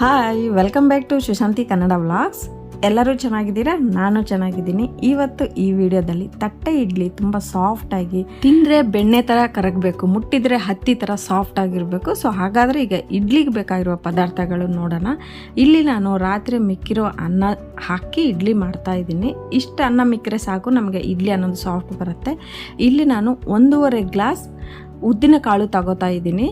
Hi welcome back to Sushanti Kannada vlogs ಎಲ್ಲರೂ ಚೆನ್ನಾಗಿದ್ದೀರಾ? ನಾನು ಚೆನ್ನಾಗಿದ್ದೀನಿ. ಇವತ್ತು ಈ ವಿಡಿಯೋದಲ್ಲಿ ತಟ್ಟೆ ಇಡ್ಲಿ ತುಂಬ ಸಾಫ್ಟಾಗಿ ತಿಂದರೆ ಬೆಣ್ಣೆ ಥರ ಕರಗಬೇಕು, ಮುಟ್ಟಿದ್ರೆ ಹತ್ತಿ ಥರ ಸಾಫ್ಟ್ ಆಗಿರಬೇಕು. ಸೊ ಹಾಗಾದರೆ ಈಗ ಇಡ್ಲಿಗೆ ಬೇಕಾಗಿರುವ ಪದಾರ್ಥಗಳು ನೋಡೋಣ. ಇಲ್ಲಿ ನಾನು ರಾತ್ರಿ ಮಿಕ್ಕಿರೋ ಅನ್ನ ಹಾಕಿ ಇಡ್ಲಿ ಮಾಡ್ತಾ ಇದ್ದೀನಿ. ಇಷ್ಟು ಅನ್ನ ಮಿಕ್ಕರೆ ಸಾಕು, ನಮಗೆ ಇಡ್ಲಿ ಅನ್ನೋದು ಸಾಫ್ಟ್ ಬರುತ್ತೆ. ಇಲ್ಲಿ ನಾನು ಒಂದೂವರೆ ಗ್ಲಾಸ್ ಉದ್ದಿನ ಕಾಳು ತಗೋತಾ ಇದ್ದೀನಿ.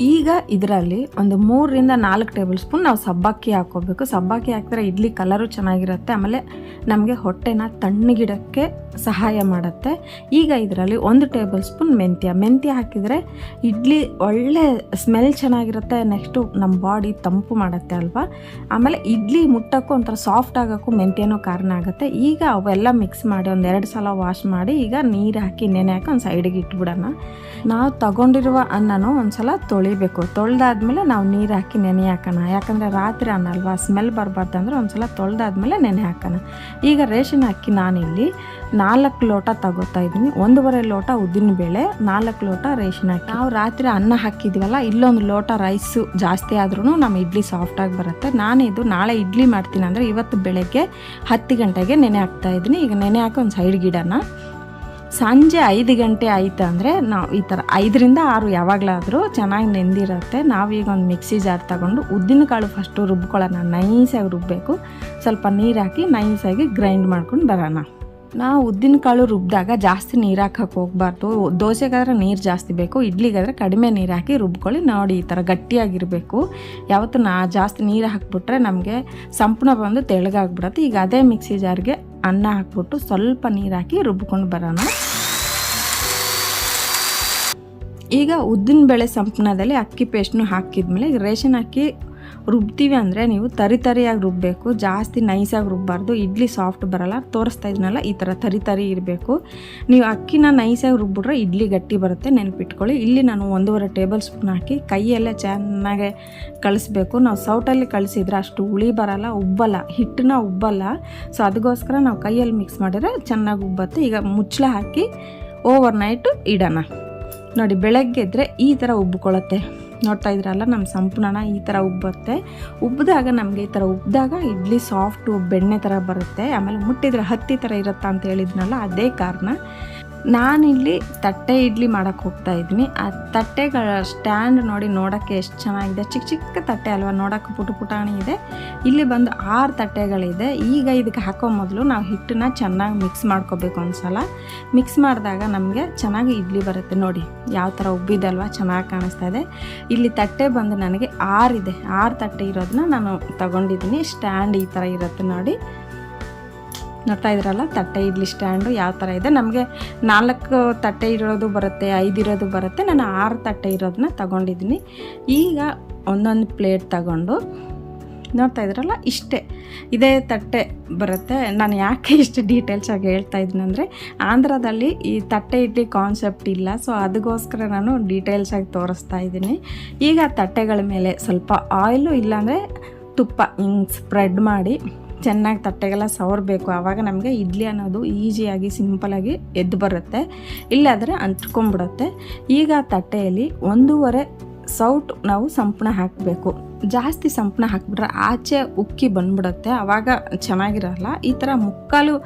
ಈಗ ಇದರಲ್ಲಿ ಒಂದು ಮೂರರಿಂದ ನಾಲ್ಕು ಟೇಬಲ್ ಸ್ಪೂನ್ ನಾವು ಸಬ್ಬಕ್ಕಿ ಹಾಕೋಬೇಕು ಸಬ್ಬಕ್ಕಿ ಹಾಕಿದ್ರೆ ಇಡ್ಲಿ ಕಲರು ಚೆನ್ನಾಗಿರುತ್ತೆ. ಆಮೇಲೆ ನಮಗೆ ಹೊಟ್ಟೆನ ತಣ್ಣಗಿಡಕ್ಕೆ ಸಹಾಯ ಮಾಡುತ್ತೆ. ಈಗ ಇದರಲ್ಲಿ ಒಂದು ಟೇಬಲ್ ಸ್ಪೂನ್ ಮೆಂತ್ಯ. ಮೆಂತ್ಯ ಹಾಕಿದರೆ ಇಡ್ಲಿ ಒಳ್ಳೆ ಸ್ಮೆಲ್ ಚೆನ್ನಾಗಿರುತ್ತೆ. ನೆಕ್ಸ್ಟು ನಮ್ಮ ಬಾಡಿ ತಂಪು ಮಾಡುತ್ತೆ ಅಲ್ವಾ? ಆಮೇಲೆ ಇಡ್ಲಿ ಮುಟ್ಟೋಕ್ಕೂ ಒಂಥರ ಸಾಫ್ಟ್ ಆಗೋಕ್ಕೂ ಮೆಂತ್ಯನೂ ಕಾರಣ ಆಗುತ್ತೆ. ಈಗ ಅವೆಲ್ಲ ಮಿಕ್ಸ್ ಮಾಡಿ ಒಂದು ಎರಡು ಸಲ ವಾಶ್ ಮಾಡಿ ಈಗ ನೀರು ಹಾಕಿ ನೆನೆ ಹಾಕಿ ಒಂದು ಸೈಡಿಗೆ ಇಟ್ಬಿಡೋಣ. ನಾವು ತಗೊಂಡಿರುವ ಅನ್ನನೂ ಒಂದ್ಸಲ ತೊಳಿಬೇಕು. ತೊಳೆದಾದ್ಮೇಲೆ ನಾವು ನೀರು ಹಾಕಿ ನೆನೆ ಹಾಕೋಣ. ಯಾಕಂದರೆ ರಾತ್ರಿ ಅನ್ನಲ್ವಾ? ಸ್ಮೆಲ್ ಬರಬಾರ್ದು ಅಂದರೆ ಒಂದ್ಸಲ ತೊಳೆದಾದ್ಮೇಲೆ ನೆನೆ ಹಾಕೋಣ. ಈಗ ರೇಷನ್ ಅಕ್ಕಿ ನಾನಿಲ್ಲಿ ನಾಲ್ಕು ಲೋಟ ತಗೋತಾ ಇದ್ದೀನಿ. ಒಂದೂವರೆ ಲೋಟ ಉದ್ದಿನ ಬೇಳೆ, ನಾಲ್ಕು ಲೋಟ ರೇಷನ್ ಅಕ್ಕಿ ನಾವು ರಾತ್ರಿ ಅನ್ನ ಹಾಕಿದ್ವಲ್ಲ, ಇಲ್ಲೊಂದು ಲೋಟ ರೈಸು ಜಾಸ್ತಿ ಆದ್ರೂ ನಮ್ಮ ಇಡ್ಲಿ ಸಾಫ್ಟಾಗಿ ಬರುತ್ತೆ. ನಾನು ಇದು ನಾಳೆ ಇಡ್ಲಿ ಮಾಡ್ತೀನಿ ಅಂದರೆ ಇವತ್ತು ಬೆಳಗ್ಗೆ ಹತ್ತು ಗಂಟೆಗೆ ನೆನೆ ಹಾಕ್ತಾ ಇದ್ದೀನಿ. ಈಗ ನೆನೆ ಹಾಕಿ ಒಂದು ಸೈಡ್ ಗಿಡನ ಸಂಜೆ ಐದು ಗಂಟೆ ಆಯ್ತು ಅಂದರೆ ನಾವು ಈ ಥರ ಐದರಿಂದ ಆರು ಯಾವಾಗಲಾದರೂ ಚೆನ್ನಾಗಿ ನೆಂದಿರುತ್ತೆ. ನಾವೀಗ ಒಂದು ಮಿಕ್ಸಿ ಜಾರ್ ತಗೊಂಡು ಉದ್ದಿನ ಕಾಳು ಫಸ್ಟು ರುಬ್ಕೊಳ್ಳೋಣ. ನೈಸಾಗಿ ರುಬ್ಬಬೇಕು ಸ್ವಲ್ಪ ನೀರು ಹಾಕಿ ನೈಸಾಗಿ ಗ್ರೈಂಡ್ ಮಾಡ್ಕೊಂಡು ಬರೋಣ. ನಾವು ಉದ್ದಿನ ಕಾಳು ರುಬ್ಬಿದಾಗ ಜಾಸ್ತಿ ನೀರು ಹಾಕಕ್ಕೆ ಹೋಗ್ಬಾರ್ದು. ದೋಸೆಗಾದ್ರೆ ನೀರು ಜಾಸ್ತಿ ಬೇಕು. ಇಡ್ಲಿಗಾದ್ರೆ ಕಡಿಮೆ ನೀರು ಹಾಕಿ ರುಬ್ಕೊಳ್ಳಿ. ನೋಡಿ ಈ ಥರ ಗಟ್ಟಿಯಾಗಿರಬೇಕು. ಯಾವತ್ತು ನಾ ಜಾಸ್ತಿ ನೀರು ಹಾಕ್ಬಿಟ್ರೆ ನಮಗೆ ಸಂಪೂರ್ಣ ಬಂದು ತೆಳ್ಳಗಾಗ್ಬಿಡುತ್ತೆ. ಈಗ ಅದೇ ಮಿಕ್ಸಿ ಜಾರ್ಗೆ ಅನ್ನ ಹಾಕ್ಬಿಟ್ಟು ಸ್ವಲ್ಪ ನೀರು ಹಾಕಿ ರುಬ್ಕೊಂಡು ಬರೋಣ. ಈಗ ಉದ್ದಿನ ಬೇಳೆ ಸಂಪನದಲ್ಲಿ ಅಕ್ಕಿ ಪೇಸ್ಟ್ನು ಹಾಕಿದ್ಮೇಲೆ ರೇಷನ್ ಅಕ್ಕಿ ರುಬ್ತೀವಿ ಅಂದರೆ ನೀವು ತರಿ ತರಿಯಾಗಿ ರುಬ್ಬಬೇಕು ಜಾಸ್ತಿ ನೈಸಾಗಿ ರುಬ್ಬಾರ್ದು, ಇಡ್ಲಿ ಸಾಫ್ಟ್ ಬರಲ್ಲ ತೋರಿಸ್ತಾ ಇದನ್ನಲ್ಲ ಈ ಥರ ತರಿ ತರಿ ಇರಬೇಕು. ನೀವು ಅಕ್ಕಿನ ನೈಸಾಗಿ ರುಬ್ಬಿಟ್ರೆ ಇಡ್ಲಿ ಗಟ್ಟಿ ಬರುತ್ತೆ, ನೆನಪಿಟ್ಕೊಳ್ಳಿ. ಇಲ್ಲಿ ನಾನು ಒಂದೂವರೆ ಟೇಬಲ್ ಸ್ಪೂನ್ ಹಾಕಿ, ಕೈಯಲ್ಲೇ ಚೆನ್ನಾಗೆ ಕಳಿಸ್ಬೇಕು ನಾವು ಸೌಟಲ್ಲಿ ಕಳಿಸಿದ್ರೆ ಅಷ್ಟು ಹುಳಿ ಬರಲ್ಲ, ಉಬ್ಬಲ್ಲ, ಹಿಟ್ಟನ್ನ ಉಬ್ಬಲ್ಲ. ಸೊ ಅದಕ್ಕೋಸ್ಕರ ನಾವು ಕೈಯಲ್ಲಿ ಮಿಕ್ಸ್ ಮಾಡಿದ್ರೆ ಚೆನ್ನಾಗಿ ಉಬ್ಬತ್ತೆ. ಈಗ ಮುಚ್ಚಳ ಹಾಕಿ ಓವರ್ ನೈಟು ಇಡೋಣ. ನೋಡಿ, ಬೆಳಗ್ಗೆ ಇದ್ದರೆ ಈ ಥರ ಉಬ್ಬಿಕೊಳ್ಳುತ್ತೆ ನೋಡ್ತಾ ಇದ್ರಲ್ಲ ನಮ್ಮ ಸಂಪೂರ್ಣ ಈ ಥರ ಉಬ್ಬುತ್ತೆ ಉಬ್ಬಿದಾಗ ನಮಗೆ ಈ ಥರ ಉಬ್ಬಿದಾಗ ಇಡ್ಲಿ ಸಾಫ್ಟು ಬೆಣ್ಣೆ ಥರ ಬರುತ್ತೆ. ಆಮೇಲೆ ಮುಟ್ಟಿದ್ರೆ ಹತ್ತಿ ಥರ ಇರುತ್ತಾ ಅಂತ ಹೇಳಿದ್ನಲ್ಲ, ಅದೇ ಕಾರಣ. ನಾನಿಲ್ಲಿ ತಟ್ಟೆ ಇಡ್ಲಿ ಮಾಡೋಕ್ಕೆ ಹೋಗ್ತಾ ಇದ್ದೀನಿ. ಆ ತಟ್ಟೆಗಳ ಸ್ಟ್ಯಾಂಡ್ ನೋಡಿ ನೋಡೋಕ್ಕೆ ಎಷ್ಟು ಚೆನ್ನಾಗಿದೆ. ಚಿಕ್ಕ ಚಿಕ್ಕ ತಟ್ಟೆ ಅಲ್ವಾ, ನೋಡೋಕ್ಕೆ ಪುಟ ಪುಟಾಣಿ ಇದೆ. ಇಲ್ಲಿ ಬಂದು ಆರು ತಟ್ಟೆಗಳಿದೆ. ಈಗ ಇದಕ್ಕೆ ಹಾಕೋ ಮೊದಲು ನಾವು ಹಿಟ್ಟನ್ನ ಚೆನ್ನಾಗಿ ಮಿಕ್ಸ್ ಮಾಡ್ಕೋಬೇಕು ಒಂದ್ಸಲ. ಮಿಕ್ಸ್ ಮಾಡಿದಾಗ ನಮಗೆ ಚೆನ್ನಾಗಿ ಇಡ್ಲಿ ಬರುತ್ತೆ ನೋಡಿ. ಯಾವ ಥರ ಉಬ್ಬಿದಲ್ವಾ ಚೆನ್ನಾಗಿ ಕಾಣಿಸ್ತಾ ಇದೆ. ಇಲ್ಲಿ ತಟ್ಟೆ ಬಂದು ನನಗೆ ಆರಿದೆ ಆರು ತಟ್ಟೆ ಇರೋದನ್ನ ನಾನು ತಗೊಂಡಿದ್ದೀನಿ. ಸ್ಟ್ಯಾಂಡ್ ಈ ಥರ ಇರುತ್ತೆ ನೋಡಿ. ನೋಡ್ತಾ ಇದ್ರಲ್ಲ, ತಟ್ಟೆ ಇಡ್ಲಿ ಸ್ಟ್ಯಾಂಡು ಯಾವ ಥರ ಇದೆ. ನಮಗೆ ನಾಲ್ಕು ತಟ್ಟೆ ಇರೋದು ಬರುತ್ತೆ, ಐದು ಇರೋದು ಬರುತ್ತೆ. ನಾನು ಆರು ತಟ್ಟೆ ಇರೋದನ್ನ ತಗೊಂಡಿದ್ದೀನಿ. ಈಗ ಒಂದೊಂದು ಪ್ಲೇಟ್ ತಗೊಂಡು, ನೋಡ್ತಾ ಇದ್ರಲ್ಲ, ಇಷ್ಟೇ. ಇದೇ ತಟ್ಟೆ ಬರುತ್ತೆ. ನಾನು ಯಾಕೆ ಇಷ್ಟು ಡೀಟೇಲ್ಸಾಗಿ ಹೇಳ್ತಾ ಇದ್ದೀನಿ ಅಂದರೆ, ಆಂಧ್ರದಲ್ಲಿ ಈ ತಟ್ಟೆ ಇಡ್ಲಿ ಕಾನ್ಸೆಪ್ಟ್ ಇಲ್ಲ. ಸೊ ಅದಕ್ಕೋಸ್ಕರ ನಾನು ಡೀಟೇಲ್ಸಾಗಿ ತೋರಿಸ್ತಾ ಇದ್ದೀನಿ. ಈಗ ತಟ್ಟೆಗಳ ಮೇಲೆ ಸ್ವಲ್ಪ ಆಯಿಲು ಇಲ್ಲಾಂದರೆ ತುಪ್ಪ ಹಿಂಗೆ ಸ್ಪ್ರೆಡ್ ಮಾಡಿ ಚೆನ್ನಾಗಿ ತಟ್ಟೆಗೆಲ್ಲ ಸವರಬೇಕು. ಆವಾಗ ನಮಗೆ ಇಡ್ಲಿ ಅನ್ನೋದು ಈಸಿಯಾಗಿ ಸಿಂಪಲಾಗಿ ಎದ್ದು ಬರುತ್ತೆ. ಇಲ್ಲಾದರೆ ಅಂಟ್ಕೊಂಡ್ಬಿಡುತ್ತೆ. ಈಗ ತಟ್ಟೆಯಲ್ಲಿ ಒಂದೂವರೆ ಸೌಟ್ ನಾವು ಸಂಪಣ ಹಾಕಬೇಕು. ಜಾಸ್ತಿ ಸಂಪಣ ಹಾಕಿಬಿಟ್ರೆ ಆಚೆ ಉಕ್ಕಿ ಬಂದ್ಬಿಡುತ್ತೆ. ಆವಾಗ ಚೆನ್ನಾಗಿರಲ್ಲ. ಈ ಥರ ಮುಕ್ಕಾಲು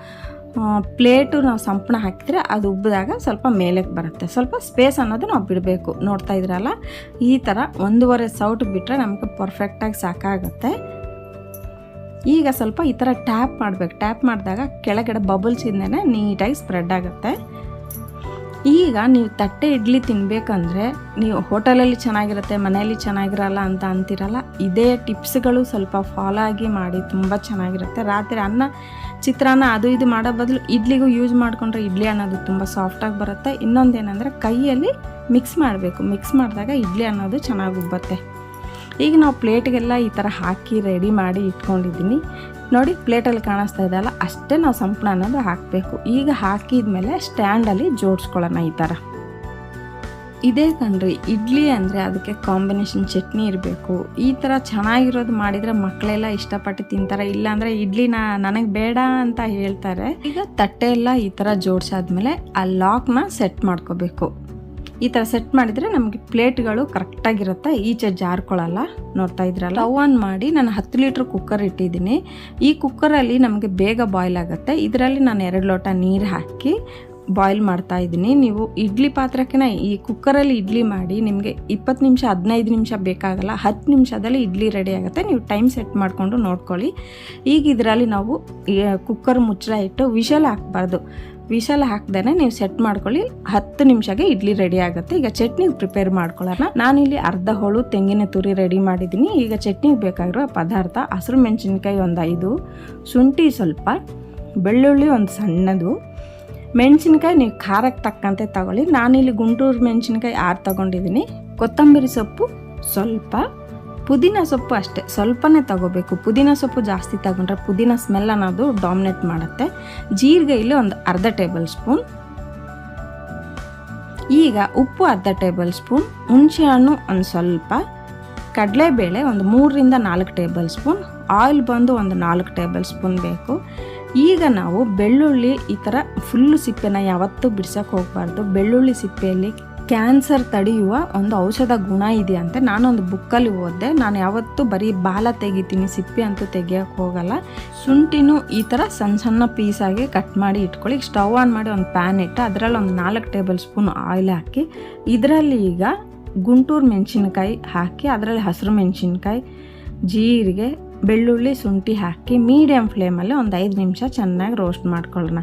ಪ್ಲೇಟು ನಾವು ಸಂಪಣ ಹಾಕಿದ್ರೆ ಅದು ಉಬ್ಬಿದಾಗ ಸ್ವಲ್ಪ ಮೇಲಕ್ಕೆ ಬರುತ್ತೆ. ಸ್ವಲ್ಪ ಸ್ಪೇಸ್ ಅನ್ನೋದು ನಾವು ಬಿಡಬೇಕು. ನೋಡ್ತಾ ಇದ್ರಲ್ಲ ಈ ಥರ ಒಂದೂವರೆ ಸೌಟ್ ಬಿಟ್ಟರೆ ನಮಗೆ ಪರ್ಫೆಕ್ಟಾಗಿ ಸಾಕಾಗುತ್ತೆ. ಈಗ ಸ್ವಲ್ಪ ಈ ಥರ ಟ್ಯಾಪ್ ಮಾಡಬೇಕು. ಟ್ಯಾಪ್ ಮಾಡಿದಾಗ ಕೆಳಗಡೆ ಬಬಲ್ಸ್ ನೀಟಾಗಿ ಸ್ಪ್ರೆಡ್ ಆಗುತ್ತೆ. ಈಗ ನೀವು ತಟ್ಟೆ ಇಡ್ಲಿ ತಿನ್ನಬೇಕಂದ್ರೆ ನೀವು ಹೋಟೆಲಲ್ಲಿ ಚೆನ್ನಾಗಿರುತ್ತೆ, ಮನೆಯಲ್ಲಿ ಚೆನ್ನಾಗಿರಲ್ಲ ಅಂತ ಅಂತಿರಲ್ಲ, ಇದೇ ಟಿಪ್ಸ್ಗಳು ಸ್ವಲ್ಪ ಫಾಲೋ ಆಗಿ ಮಾಡಿ, ತುಂಬ ಚೆನ್ನಾಗಿರುತ್ತೆ. ರಾತ್ರಿ ಅನ್ನ, ಚಿತ್ರಾನ್ನ ಅದು ಇದು ಮಾಡೋ ಬದಲು ಇಡ್ಲಿಗೂ ಯೂಸ್ ಮಾಡಿಕೊಂಡ್ರೆ ಇಡ್ಲಿ ಅನ್ನೋದು ತುಂಬ ಸಾಫ್ಟಾಗಿ ಬರುತ್ತೆ. ಇನ್ನೊಂದೇನೆಂದರೆ ಕೈಯಲ್ಲಿ ಮಿಕ್ಸ್ ಮಾಡಬೇಕು. ಮಿಕ್ಸ್ ಮಾಡಿದಾಗ ಇಡ್ಲಿ ಅನ್ನೋದು ಚೆನ್ನಾಗಿ ಉಬ್ಬತ್ತೆ. ಈಗ ನಾವು ಪ್ಲೇಟ್ಗೆಲ್ಲ ಈ ಥರ ಹಾಕಿ ರೆಡಿ ಮಾಡಿ ಇಟ್ಕೊಂಡಿದ್ದೀನಿ. ನೋಡಿ, ಪ್ಲೇಟಲ್ಲಿ ಕಾಣಿಸ್ತಾ ಇದೆಯಲ್ಲ ಅಷ್ಟೇ ನಾವು ಸಂಪಣ ಅನ್ನೋದು ಹಾಕಬೇಕು. ಈಗ ಹಾಕಿದ್ಮೇಲೆ ಸ್ಟ್ಯಾಂಡಲ್ಲಿ ಜೋಡಿಸ್ಕೊಳ್ಳೋಣ ಈ ಥರ. ಇದೇ ಕಣ್ರಿ, ಇಡ್ಲಿ ಅಂದರೆ ಅದಕ್ಕೆ ಕಾಂಬಿನೇಷನ್ ಚಟ್ನಿ ಇರಬೇಕು. ಈ ಥರ ಚೆನ್ನಾಗಿರೋದು ಮಾಡಿದರೆ ಮಕ್ಕಳೆಲ್ಲ ಇಷ್ಟಪಟ್ಟು ತಿಂತಾರೆ. ಇಲ್ಲಾಂದರೆ ಇಡ್ಲಿನ ನನಗೆ ಬೇಡ ಅಂತ ಹೇಳ್ತಾರೆ. ಈಗ ತಟ್ಟೆ ಎಲ್ಲ ಈ ಥರ ಜೋಡಿಸಾದ್ಮೇಲೆ ಆ ಲಾಕ್ನ ಸೆಟ್ ಮಾಡ್ಕೋಬೇಕು. ಈ ಥರ ಸೆಟ್ ಮಾಡಿದರೆ ನಮಗೆ ಪ್ಲೇಟ್ಗಳು ಕರೆಕ್ಟಾಗಿರುತ್ತೆ ಈಚೆ ಜಾರ್ಕೊಳ್ಳಲ್ಲ ನೋಡ್ತಾ ಇದ್ರಲ್ಲ? ಸ್ಟವ್ ಆನ್ ಮಾಡಿ ನಾನು ಹತ್ತು ಲೀಟ್ರ್ ಕುಕ್ಕರ್ ಇಟ್ಟಿದ್ದೀನಿ. ಈ ಕುಕ್ಕರಲ್ಲಿ ನಮಗೆ ಬೇಗ ಬಾಯ್ಲ್ ಆಗುತ್ತೆ. ಇದರಲ್ಲಿ ನಾನು ಎರಡು ಲೋಟ ನೀರು ಹಾಕಿ ಬಾಯ್ಲ್ ಮಾಡ್ತಾ ಇದ್ದೀನಿ. ನೀವು ಇಡ್ಲಿ ಪಾತ್ರಕ್ಕಿನ ಈ ಕುಕ್ಕರಲ್ಲಿ ಇಡ್ಲಿ ಮಾಡಿ ನಿಮಗೆ ಇಪ್ಪತ್ತು ನಿಮಿಷ, ಹದಿನೈದು ನಿಮಿಷ ಬೇಕಾಗಲ್ಲ, ಹತ್ತು ನಿಮಿಷದಲ್ಲಿ ಇಡ್ಲಿ ರೆಡಿ ಆಗುತ್ತೆ. ನೀವು ಟೈಮ್ ಸೆಟ್ ಮಾಡಿಕೊಂಡು ನೋಡ್ಕೊಳ್ಳಿ. ಈಗ ಇದರಲ್ಲಿ ನಾವು ಕುಕ್ಕರ್ ಮುಚ್ಚಳ ಇಟ್ಟು ವಿಷಲ್ ಹಾಕಬಾರ್ದು. ವಿಷಲ್ ಹಾಕ್ದೇನೆ ನೀವು ಸೆಟ್ ಮಾಡ್ಕೊಳ್ಳಿ. ಹತ್ತು ನಿಮಿಷಗೆ ಇಡ್ಲಿ ರೆಡಿ ಆಗುತ್ತೆ. ಈಗ ಚಟ್ನಿ ಪ್ರಿಪೇರ್ ಮಾಡ್ಕೊಳ್ಳೋಣ. ನಾನಿಲ್ಲಿ ಅರ್ಧ ಹೋಳು ತೆಂಗಿನ ತುರಿ ರೆಡಿ ಮಾಡಿದ್ದೀನಿ. ಈಗ ಚಟ್ನಿಗೆ ಬೇಕಾಗಿರೋ ಪದಾರ್ಥ ಹಸಿರು ಮೆಣಸಿನ್ಕಾಯಿ ಒಂದು ಐದು, ಶುಂಠಿ ಸ್ವಲ್ಪ, ಬೆಳ್ಳುಳ್ಳಿ ಒಂದು ಸಣ್ಣದು. ಮೆಣಸಿನ್ಕಾಯಿ ನೀವು ಖಾರಕ್ಕೆ ತಕ್ಕಂತೆ ತಗೊಳ್ಳಿ. ನಾನಿಲ್ಲಿ ಗುಂಟೂರು ಮೆಣಸಿನ್ಕಾಯಿ ಆರು ತಗೊಂಡಿದ್ದೀನಿ. ಕೊತ್ತಂಬರಿ ಸೊಪ್ಪು ಸ್ವಲ್ಪ. ಪುದೀನ ಸೊಪ್ಪು ಅಷ್ಟೇ, ಸ್ವಲ್ಪನೇ ತಗೋಬೇಕು. ಪುದೀನ ಸೊಪ್ಪು ಜಾಸ್ತಿ ತಗೊಂಡ್ರೆ ಪುದೀನ ಸ್ಮೆಲ್ ಅನ್ನೋದು ಡಾಮಿನೇಟ್ ಮಾಡುತ್ತೆ. ಜೀರಿಗೆ ಇಲ್ಲಿ ಒಂದು ಅರ್ಧ ಟೇಬಲ್ ಸ್ಪೂನ್ ಈಗ ಉಪ್ಪು ಅರ್ಧ ಟೇಬಲ್ ಸ್ಪೂನ್ ಹುಣಸೆ ಹಣ್ಣು ಒಂದು ಸ್ವಲ್ಪ, ಕಡಲೆಬೇಳೆ ಒಂದು ಮೂರರಿಂದ ನಾಲ್ಕು ಟೇಬಲ್ ಸ್ಪೂನ್ ಆಯಿಲ್ ಬಂದು ಒಂದು ನಾಲ್ಕು ಟೇಬಲ್ ಸ್ಪೂನ್ ಬೇಕು. ಈಗ ನಾವು ಬೆಳ್ಳುಳ್ಳಿ ಈ ಥರ ಫುಲ್ಲು ಸಿಪ್ಪೆನ ಯಾವತ್ತೂ ಬಿಡ್ಸೋಕ್ಕೆ ಹೋಗಬಾರ್ದು. ಬೆಳ್ಳುಳ್ಳಿ ಸಿಪ್ಪೆಯಲ್ಲಿ ಕ್ಯಾನ್ಸರ್ ತಡೆಯುವ ಒಂದು ಔಷಧ ಗುಣ ಇದೆ ಅಂತ ನಾನೊಂದು ಬುಕ್ಕಲ್ಲಿ ಓದಿದೆ. ನಾನು ಯಾವತ್ತೂ ಬರೀ ಬಾಲ ತೆಗಿತೀನಿ, ಸಿಪ್ಪೆ ಅಂತೂ ತೆಗಿಯೋಕೆ ಹೋಗಲ್ಲ. ಶುಂಠಿನೂ ಈ ಥರ ಸಣ್ಣ ಸಣ್ಣ ಪೀಸಾಗಿ ಕಟ್ ಮಾಡಿ ಇಟ್ಕೊಳ್ಳಿ. ಸ್ಟವ್ ಆನ್ ಮಾಡಿ ಒಂದು ಪ್ಯಾನ್ ಇಟ್ಟು ಅದರಲ್ಲಿ ಒಂದು ನಾಲ್ಕು ಟೇಬಲ್ ಸ್ಪೂನ್ ಆಯಿಲ್ ಹಾಕಿ, ಇದರಲ್ಲಿ ಈಗ ಗುಂಟೂರು ಮೆಣಸಿನ್ಕಾಯಿ ಹಾಕಿ, ಅದರಲ್ಲಿ ಹಸಿರು ಮೆಣಸಿನ್ಕಾಯಿ, ಜೀರಿಗೆ ಬೆಳ್ಳುಳ್ಳಿ ಶುಂಠಿ ಹಾಕಿ ಮೀಡಿಯಮ್ ಫ್ಲೇಮಲ್ಲಿ ಒಂದು ಐದು ನಿಮಿಷ ಚೆನ್ನಾಗಿ ರೋಸ್ಟ್ ಮಾಡ್ಕೊಳ್ಳೋಣ.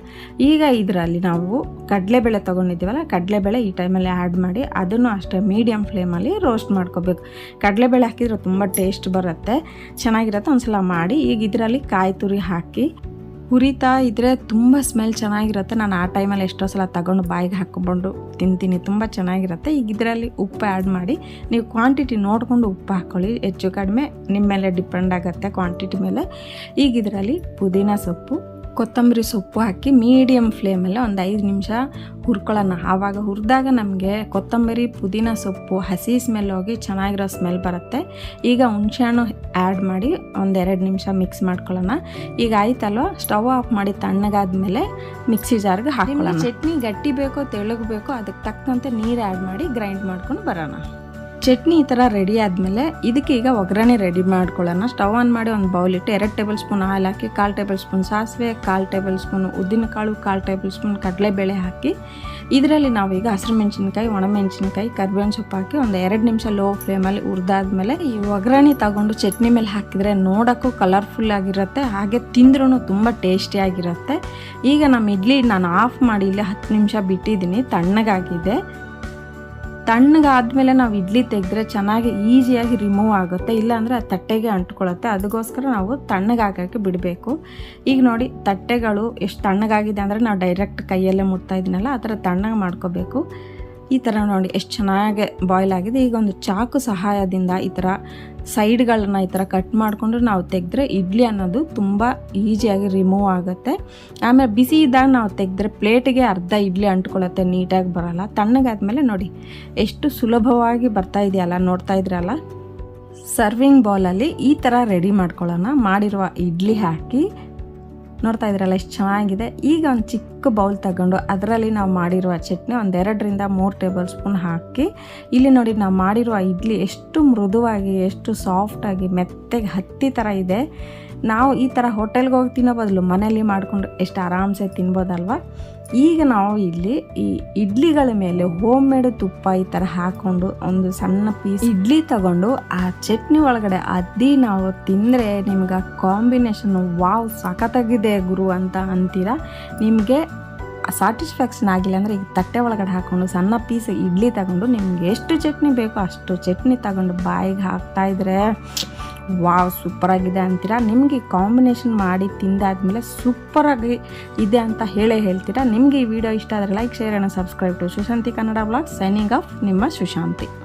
ಈಗ ಇದರಲ್ಲಿ ನಾವು ಕಡಲೆಬೇಳೆ ತೊಗೊಂಡಿದ್ದೀವಲ್ಲ, ಕಡಲೆಬೇಳೆ ಈ ಟೈಮಲ್ಲಿ ಆ್ಯಡ್ ಮಾಡಿ ಅದನ್ನು ಅಷ್ಟೇ ಮೀಡಿಯಮ್ ಫ್ಲೇಮಲ್ಲಿ ರೋಸ್ಟ್ ಮಾಡ್ಕೋಬೇಕು. ಕಡಲೆಬೇಳೆ ಹಾಕಿದ್ರೆ ತುಂಬ ಟೇಸ್ಟ್ ಬರುತ್ತೆ, ಚೆನ್ನಾಗಿರುತ್ತೆ ಒಂದು ಸಲ ಮಾಡಿ. ಈಗ ಇದರಲ್ಲಿ ಕಾಯಿ ತುರಿ ಹಾಕಿ ಹುರಿತಾ ಇದ್ದರೆ ತುಂಬ ಸ್ಮೆಲ್ ಚೆನ್ನಾಗಿರುತ್ತೆ. ನಾನು ಆ ಟೈಮಲ್ಲಿ ಎಷ್ಟೋ ಸಲ ತಗೊಂಡು ಬಾಯಿಗೆ ಹಾಕ್ಕೊಂಡು ತಿಂತೀನಿ. ತುಂಬ ಚೆನ್ನಾಗಿರುತ್ತೆ. ಈಗ ಇದರಲ್ಲಿ ಉಪ್ಪು ಆ್ಯಡ್ ಮಾಡಿ, ನೀವು ಕ್ವಾಂಟಿಟಿ ನೋಡಿಕೊಂಡು ಉಪ್ಪು ಹಾಕ್ಕೊಳ್ಳಿ ಹೆಚ್ಚು ಕಡಿಮೆ ನಿಮ್ಮ ಮೇಲೆ ಡಿಪೆಂಡ್ ಆಗುತ್ತೆ ಕ್ವಾಂಟಿಟಿ ಮೇಲೆ. ಈಗ ಇದರಲ್ಲಿ ಪುದೀನ ಸೊಪ್ಪು ಕೊತ್ತಂಬರಿ ಸೊಪ್ಪು ಹಾಕಿ ಮೀಡಿಯಮ್ ಫ್ಲೇಮಲ್ಲಿ ಒಂದು ಐದು ನಿಮಿಷ ಹುರ್ಕೊಳ್ಳೋಣ. ಆವಾಗ ಹುರಿದಾಗ ನಮಗೆ ಕೊತ್ತಂಬರಿ, ಪುದೀನ ಸೊಪ್ಪು, ಹಸಿ ಸ್ಮೆಲ್ ಹೋಗಿ ಚೆನ್ನಾಗಿರೋ ಸ್ಮೆಲ್ ಬರುತ್ತೆ. ಈಗ ಹುಣಸೆಹಣ್ಣು ಆ್ಯಡ್ ಮಾಡಿ ಒಂದೆರಡು ನಿಮಿಷ ಮಿಕ್ಸ್ ಮಾಡ್ಕೊಳ್ಳೋಣ. ಈಗ ಆಯ್ತಲ್ವ? ಸ್ಟವ್ ಆಫ್ ಮಾಡಿ ತಣ್ಣಗಾದ್ಮೇಲೆ ಮಿಕ್ಸಿ ಜಾರ್ಗೆ ಹಾಕೊಳ್ಳೋಣ. ಚಟ್ನಿ ಗಟ್ಟಿ ಬೇಕೋ ತೆಳ್ಳಗೆ ಬೇಕೋ, ಅದಕ್ಕೆ ತಕ್ಕಂತೆ ನೀರು ಆ್ಯಡ್ ಮಾಡಿ ಗ್ರೈಂಡ್ ಮಾಡ್ಕೊಂಡು ಬರೋಣ. ಚಟ್ನಿ ಈ ಥರ ರೆಡಿ ಆದಮೇಲೆ ಇದಕ್ಕೆ ಈಗ ಒಗ್ಗರಣೆ ರೆಡಿ ಮಾಡ್ಕೊಳ್ಳೋಣ. ಸ್ಟವ್ ಆನ್ ಮಾಡಿ ಒಂದು ಬೌಲ್ ಇಟ್ಟು ಎರಡು ಟೇಬಲ್ ಸ್ಪೂನ್ ಆಯಿಲ್ ಹಾಕಿ, ಕಾಲು ಟೇಬಲ್ ಸ್ಪೂನ್ ಸಾಸಿವೆ, ಕಾಲು ಟೇಬಲ್ ಸ್ಪೂನ್ ಉದ್ದಿನಕಾಳು, ಕಾಲು ಟೇಬಲ್ ಸ್ಪೂನ್ ಕಡಲೆಬೇಳೆ ಹಾಕಿ, ಇದರಲ್ಲಿ ನಾವೀಗ ಹಸಿರು ಮೆಣಸಿನ್ಕಾಯಿ ಒಣಮೆಣಸಿನ್ಕಾಯಿ ಕರ್ಬೇವಿನ ಸೊಪ್ಪು ಹಾಕಿ ಒಂದು ಎರಡು ನಿಮಿಷ ಲೋ ಫ್ಲೇಮಲ್ಲಿ ಹುರಿದಾದ್ಮೇಲೆ ಈ ಒಗ್ಗರಣೆ ತಗೊಂಡು ಚಟ್ನಿ ಮೇಲೆ ಹಾಕಿದರೆ ನೋಡೋಕ್ಕೂ ಕಲರ್ಫುಲ್ ಆಗಿರುತ್ತೆ, ಹಾಗೆ ತಿಂದ್ರೂ ತುಂಬ ಟೇಸ್ಟಿಯಾಗಿರುತ್ತೆ ಈಗ ನಮ್ಮ ಇಡ್ಲಿ ನಾನು ಆಫ್ ಮಾಡಿ ಇಲ್ಲಿ ಹತ್ತು ನಿಮಿಷ ಬಿಟ್ಟಿದ್ದೀನಿ, ತಣ್ಣಗಾಗಿದೆ. ತಣ್ಣಗಾದ್ಮೇಲೆ ನಾವು ಇಡ್ಲಿ ತೆಗೆದ್ರೆ ಚೆನ್ನಾಗಿ ಈಸಿಯಾಗಿ ರಿಮೂವ್ ಆಗುತ್ತೆ. ಇಲ್ಲಾಂದರೆ ಆ ತಟ್ಟೆಗೆ ಅಂಟ್ಕೊಳ್ಳುತ್ತೆ ಅದಕ್ಕೋಸ್ಕರ ನಾವು ತಣ್ಣಗಾಗೋಕ್ಕೆ ಬಿಡಬೇಕು. ಈಗ ನೋಡಿ, ತಟ್ಟೆಗಳು ಎಷ್ಟು ತಣ್ಣಗಾಗಿದೆ ಅಂದರೆ ನಾವು ಡೈರೆಕ್ಟ್ ಕೈಯಲ್ಲೇ ಮುಟ್ತಾ ಇದ್ದೀನಲ್ಲ ಆ ಥರ ತಣ್ಣಗೆ ಮಾಡ್ಕೋಬೇಕು. ಈ ಥರ ನೋಡಿ ಎಷ್ಟು ಚೆನ್ನಾಗಿ ಬಾಯ್ಲ್ ಆಗಿದೆ. ಈಗ ಒಂದು ಚಾಕು ಸಹಾಯದಿಂದ ಈ ಥರ ಸೈಡ್ಗಳನ್ನ ಈ ಥರ ಕಟ್ ಮಾಡಿಕೊಂಡು ನಾವು ತೆಗೆದ್ರೆ ಇಡ್ಲಿ ಅನ್ನೋದು ತುಂಬ ಈಸಿಯಾಗಿ ರಿಮೂವ್ ಆಗುತ್ತೆ. ಆಮೇಲೆ ಬಿಸಿ ಇದ್ದಾಗ ನಾವು ತೆಗೆದ್ರೆ ಪ್ಲೇಟಿಗೆ ಅರ್ಧ ಇಡ್ಲಿ ಅಂಟ್ಕೊಳ್ಳುತ್ತೆ, ನೀಟಾಗಿ ಬರೋಲ್ಲ. ತಣ್ಣಗಾದ್ಮೇಲೆ ನೋಡಿ ಎಷ್ಟು ಸುಲಭವಾಗಿ ಬರ್ತಾ ಇದೆಯಲ್ಲ, ನೋಡ್ತಾ ಇದ್ರಲ್ಲ? ಸರ್ವಿಂಗ್ ಬೌಲಲ್ಲಿ ಈ ಥರ ರೆಡಿ ಮಾಡ್ಕೊಳ್ಳೋಣ. ಮಾಡಿರುವ ಇಡ್ಲಿ ಹಾಕಿ ನೋಡ್ತಾ ಇದ್ರಲ್ಲ, ಎಷ್ಟು ಚೆನ್ನಾಗಿದೆ. ಈಗ ಒಂದು ಚಿಕ್ಕ ಬೌಲ್ ತಗೊಂಡು ಅದರಲ್ಲಿ ನಾವು ಮಾಡಿರುವ ಚಟ್ನಿ ಒಂದೆರಡರಿಂದ ಮೂರು ಟೇಬಲ್ ಸ್ಪೂನ್ ಹಾಕಿ, ಇಲ್ಲಿ ನೋಡಿ ನಾವು ಮಾಡಿರುವ ಇಡ್ಲಿ ಎಷ್ಟು ಮೃದುವಾಗಿ, ಎಷ್ಟು ಸಾಫ್ಟಾಗಿ ಮೆತ್ತಗೆ, ಹತ್ತಿ ಥರ ಇದೆ. ನಾವು ಈ ಥರ ಹೋಟೆಲ್ಗೆ ಹೋಗಿ ತಿನ್ನೋ ಬದಲು ಮನೇಲಿ ಮಾಡಿಕೊಂಡು ಎಷ್ಟು ಆರಾಮ್ಸೆ ತಿನ್ಬೋದಲ್ವ? ಈಗ ನಾವು ಇಲ್ಲಿ ಈ ಇಡ್ಲಿಗಳ ಮೇಲೆ ಹೋಮ್ ಮೇಡ್ ತುಪ್ಪ ಈ ಥರ ಹಾಕ್ಕೊಂಡು ಒಂದು ಸಣ್ಣ ಪೀಸ್ ಇಡ್ಲಿ ತಗೊಂಡು ಆ ಚಟ್ನಿ ಒಳಗಡೆ ಅದ್ದಿ ನಾವು ತಿಂದರೆ ನಿಮ್ಗೆ ಕಾಂಬಿನೇಷನ್ ವಾವ್ ಸಖತ್ತಾಗಿದೆ ಗುರು ಅಂತ ಅಂತೀರ? ನಿಮಗೆ ಸ್ಯಾಟಿಸ್ಫ್ಯಾಕ್ಷನ್ ಆಗಿಲ್ಲ ಅಂದರೆ ಈಗ ತಟ್ಟೆ ಒಳಗಡೆ ಹಾಕ್ಕೊಂಡು ಸಣ್ಣ ಪೀಸ್ ಇಡ್ಲಿ ತಗೊಂಡು ನಿಮ್ಗೆ ಎಷ್ಟು ಚಟ್ನಿ ಬೇಕೋ ಅಷ್ಟು ಚಟ್ನಿ ತಗೊಂಡು ಬಾಯಿಗೆ ಹಾಕ್ತಾ ಇದ್ರೆ ವಾವ್, ಸೂಪರಾಗಿದೆ ಅಂತೀರಾ? ನಿಮಗೆ ಕಾಂಬಿನೇಷನ್ ಮಾಡಿ ತಿಂದಾದಮೇಲೆ ಸೂಪರಾಗಿ ಇದೆ ಅಂತ ಹೇಳೇ ಹೇಳ್ತೀರಾ? ನಿಮಗೆ ಈ ವಿಡಿಯೋ ಇಷ್ಟ ಆದರೆ like share and subscribe to Sushanti Kannada blog signing off ನಿಮ್ಮ ಸುಶಾಂತಿ.